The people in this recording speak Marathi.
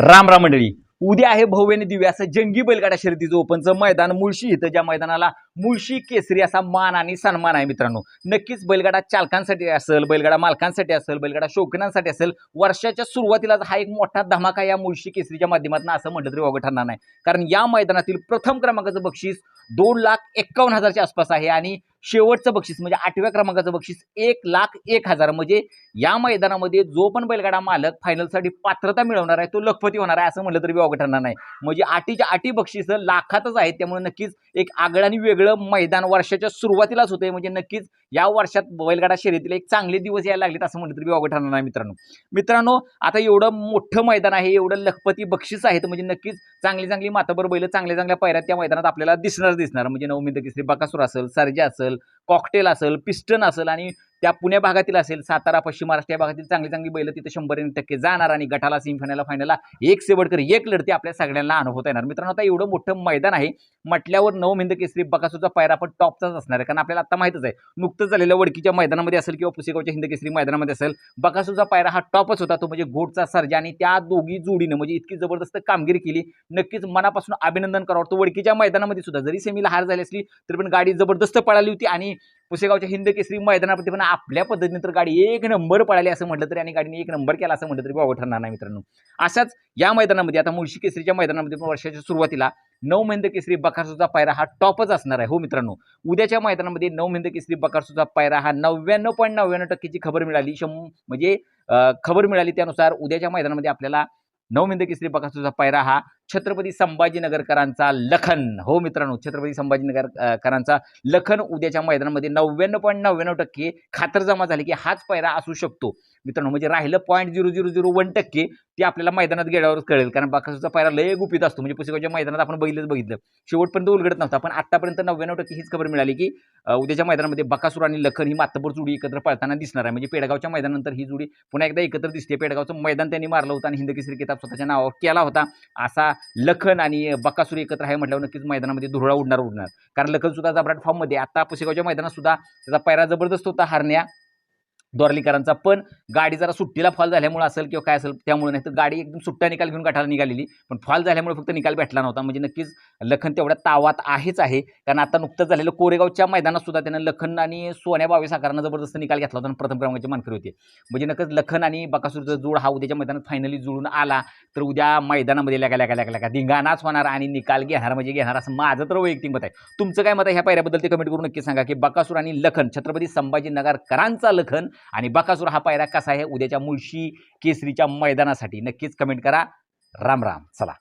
राम राम मंडळी. उद्या आहे भव्य दिव्य असं जंगी बैलगाडा शर्यतीचं ओपनचं मैदान मुळशी इथं ज्या मैदानाला मुळशी केसरी असा मान आणि सन्मान आहे मित्रांनो. नक्कीच बैलगाडा चालकांसाठी असेल बैलगाडा मालकांसाठी असेल बैलगाडा शौकीनांसाठी असेल वर्षाच्या सुरुवातीलाच हा एक मोठा धमाका या मुळशी केसरीच्या माध्यमातून असं म्हटलं तरी वावगं ठरणार नाही. कारण या मैदानातील प्रथम क्रमांकाचं बक्षीस दोन लाख एक्कावन्न हजारच्या आसपास आहे आणि शेवटचं बक्षीस म्हणजे आठव्या क्रमांकाचं बक्षीस एक लाख एक हजार. म्हणजे या मैदानामध्ये जो पण बैलगाडा मालक फायनलसाठी पात्रता मिळवणार आहे तो लखपती होणार आहे असं म्हटलं तरी वावगं ठरणार नाही. म्हणजे आटीच्या आठी बक्षीस लाखातच आहेत त्यामुळे नक्कीच एक आगळं आणि वेगळं मैदान वर्षाच्या सुरुवातीलाच होतंय. म्हणजे नक्कीच या वर्षात बैलगाडा शर्यतीला एक चांगले दिवस यायला लागलेत असं म्हटलं तरी वावगं ठरणार नाही मित्रांनो. मित्रांनो आता एवढं मोठं मैदान आहे एवढं लखपती बक्षीस आहेत म्हणजे नक्कीच चांगली चांगली माताबर बैल चांगल्या चांगल्या पायऱ्या त्या मैदानात आपल्याला दिसणार दिसणार. म्हणजे नवमिंद केसरी बकासूर असेल सरजे असेल model कॉकटेल असेल पिस्टन असेल आणि त्या पुणे भागातील असेल सातारा पश्चिम महाराष्ट्र या भागातील चांगली चांगली बैल तिथे शंभर टक्के जाणार आणि गटाला सेमीफायनलला फायनलला एक सेवडकर एक लढती आपल्या सगळ्यांना अनुभवता येणार. मित्रांनो आता एवढं मोठं मैदान आहे म्हटल्यावर नवमिंद केसरी बकासूचा पायरा पण टॉपचाच असणार आहे कारण आपल्याला आता माहितच आहे नुकतंच झालेल्या वडकीच्या मैदानामध्ये असेल किंवा पुसेगावच्या हिंद केसरी मैदानामध्ये असेल बकासूचा पायरा हा टॉपच होता तो म्हणजे घोटचा सर्जा आणि त्या दोघी जोडीनं म्हणजे इतकी जबरदस्त कामगिरी केली. नक्कीच मनापासून अभिनंदन करावं तो वडकीच्या मैदानामध्ये सुद्धा जरी सेमीला हार झाली असली तरी पण गाडी जबरदस्त पळाली होती आणि पुसेगावच्या हिंद केसरी मैदानामध्ये पण आपल्या पद्धतीने तर गाडी एक नंबर पळाली असं म्हटलं तरी आणि गाडीने एक नंबर केला असं म्हटलं तरी वावं ठरणार नाही मित्रांनो. अशाच या मैदानामध्ये आता मुळशी केसरीच्या मैदानामध्ये पण वर्षाच्या सुरुवातीला नऊ महिंद केसरी बकासूचा पायरा हा टॉपच असणार आहे. हो मित्रांनो उद्याच्या मैदानामध्ये नऊ महिंद केसरी बकासूचा पायरा हा नव्याण्णव पॉईंट नव्याण्णव टक्केची खबर मिळाली. शं म्हणजे खबर मिळाली त्यानुसार उद्याच्या मैदानामध्ये आपल्याला नवमिंद केसरी बकासूचा पायरा हा छत्रपती संभाजीनगरकरांचा लखन. हो मित्रांनो छत्रपती संभाजीनगर करांचा लखन उद्याच्या मैदानामध्ये नव्याण्णव पॉईंट नव्याण्णव टक्के खातरजमा झाली की हाच पायरा असू शकतो. मित्रांनो म्हणजे राहिलं point zero zero zero one टक्के ते आपल्याला मैदानात गेल्यावरच कळेल. कारण बाकासूचा पायरा लय गुपित असतो. म्हणजे पुस्तकाच्या मैदानात आपण बघितलंच बघितलं. शेवटपर्यंत उलगडत नव्हता. पण आतापर्यंत नव्याण्णव टक्के हीच खबर मिळाली की उद्याच्या मैदानामध्ये बकासूर आणि लखन ही मातबर जोडी एकत्र पळताना दिसणार आहे. म्हणजे पेडगावच्या मैदानानंतर ही जोडी पुन्हा एकदा एकत्र दिसते. पेडगावचं मैदान त्यांनी मारलं होतं आणि हिंदकेसरी किताब स्वतःच्या नावावर केला होता. असा लखन आणि बकासूर एकत्र आहे म्हटल्यावर नक्कीच मैदानामध्ये धुरळा उडणार उडणार कारण लखन सुद्धा जबराट फॉर्ममध्ये आता पुसेगावच्या मैदानात सुद्धा त्याचा पायरा जबरदस्त होता. हारण्या दोरलीकरांचा. पण गाडी जरा सुट्टीला फॉल झाल्यामुळे असेल किंवा काय असेल त्यामुळे नाही तर गाडी एकदम सुट्टा निकाल घेऊन गाठाला निघालेली. पण फॉल झाल्यामुळे फक्त निकाल भेटला नव्हता. म्हणजे नक्कीच लखन तेवढ्या तावात आहेच आहे. कारण आता नुकतंच झालेलं कोरेगावच्या मैदानात सुद्धा त्यानं लखन आणि सोन्या बावे साकारांना जबरदस्त निकाल घेतला होता आणि प्रथम क्रमांकाची मानकरी होते. म्हणजे नक्कीच लखन आणि बकासूरचा जोड हा उद्याच्या मैदानात फायनली जुळून आला. तर उद्या मैदानामध्ये लगा लगा लगा लगा धिंगाणाच होणार आणि निकाल घेणार म्हणजे घेणार असं माझं तर वैयक्तिक मत आहे. तुमचं काय मत आहे ह्या पायऱ्याबद्दल ते कमेंट करून नक्की सांगा की बकासूर आणि लखन छत्रपती संभाजीनगरकरांचा लखन आणि बकासूर हा पायरा कसा आहे? उद्याच्या मुळशी केसरीच्या मैदानासाठी. नक्कीच कमेंट करा. राम राम. चला.